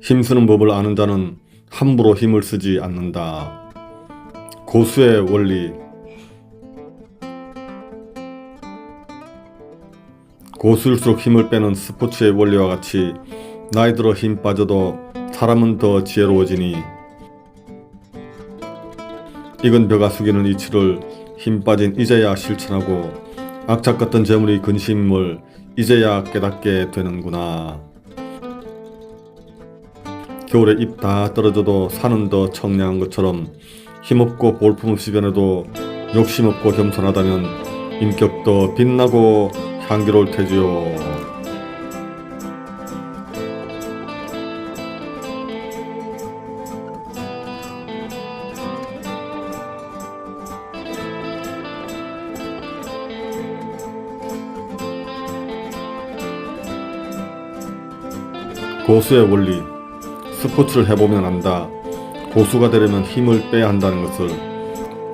힘쓰는 법을 아는 자는 함부로 힘을 쓰지 않는다. 고수의 원리 고수일수록 힘을 빼는 스포츠의 원리와 같이 나이 들어 힘 빠져도 사람은 더 지혜로워지니 익은 벼가 숙이는 이치를 힘 빠진 이제야 실천하고 악착 같은 재물이 근심을 이제야 깨닫게 되는구나. 겨울에 잎 다 떨어져도 산은 더 청량한 것처럼 힘없고 볼품없이 변해도 욕심없고 겸손하다면 인격도 빛나고 향기로울 테지요. 고수의 원리 스포츠를 해보면 안다. 고수가 되려면 힘을 빼야 한다는 것을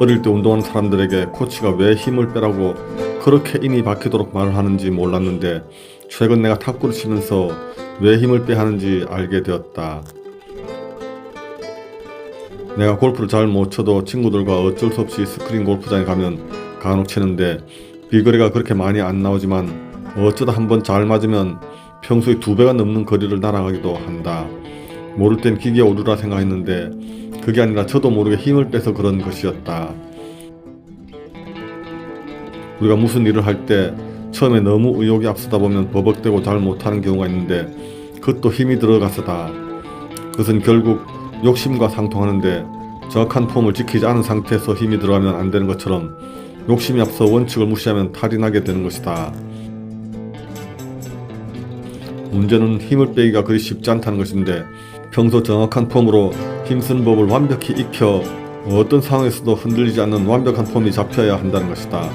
어릴 때 운동하는 사람들에게 코치가 왜 힘을 빼라고 그렇게 인이 박히도록 말을 하는지 몰랐는데 최근 내가 탁구를 치면서 왜 힘을 빼야 하는지 알게 되었다. 내가 골프를 잘 못 쳐도 친구들과 어쩔 수 없이 스크린 골프장에 가면 간혹 치는데 비거리가 그렇게 많이 안 나오지만 어쩌다 한번 잘 맞으면 평소에 두 배가 넘는 거리를 날아가기도 한다. 모를 땐 기계 오류라 생각했는데 그게 아니라 저도 모르게 힘을 빼서 그런 것이었다. 우리가 무슨 일을 할 때 처음에 너무 의욕이 앞서다 보면 버벅대고 잘 못하는 경우가 있는데 그것도 힘이 들어가서다. 그것은 결국 욕심과 상통하는데 정확한 폼을 지키지 않은 상태에서 힘이 들어가면 안 되는 것처럼 욕심이 앞서 원칙을 무시하면 탈이 나게 되는 것이다. 문제는 힘을 빼기가 그리 쉽지 않다는 것인데 평소 정확한 폼으로 힘쓰는 법을 완벽히 익혀 어떤 상황에서도 흔들리지 않는 완벽한 폼이 잡혀야 한다는 것이다.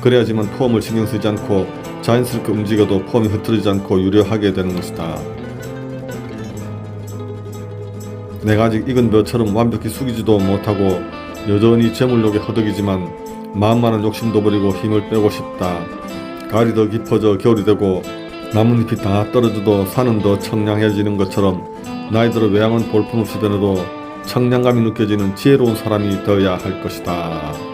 그래야지만 폼을 신경 쓰지 않고 자연스럽게 움직여도 폼이 흐트러지지 않고 유려하게 되는 것이다. 내가 아직 익은 벼처럼 완벽히 숙이지도 못하고 여전히 재물욕에 허덕이지만 마음만은 욕심도 버리고 힘을 빼고 싶다. 가을이 더 깊어져 겨울이 되고 나뭇잎이 다 떨어져도 산은 더 청량해지는 것처럼 나이 들어 외양은 볼품없이 변해도 청량감이 느껴지는 지혜로운 사람이 되어야 할 것이다.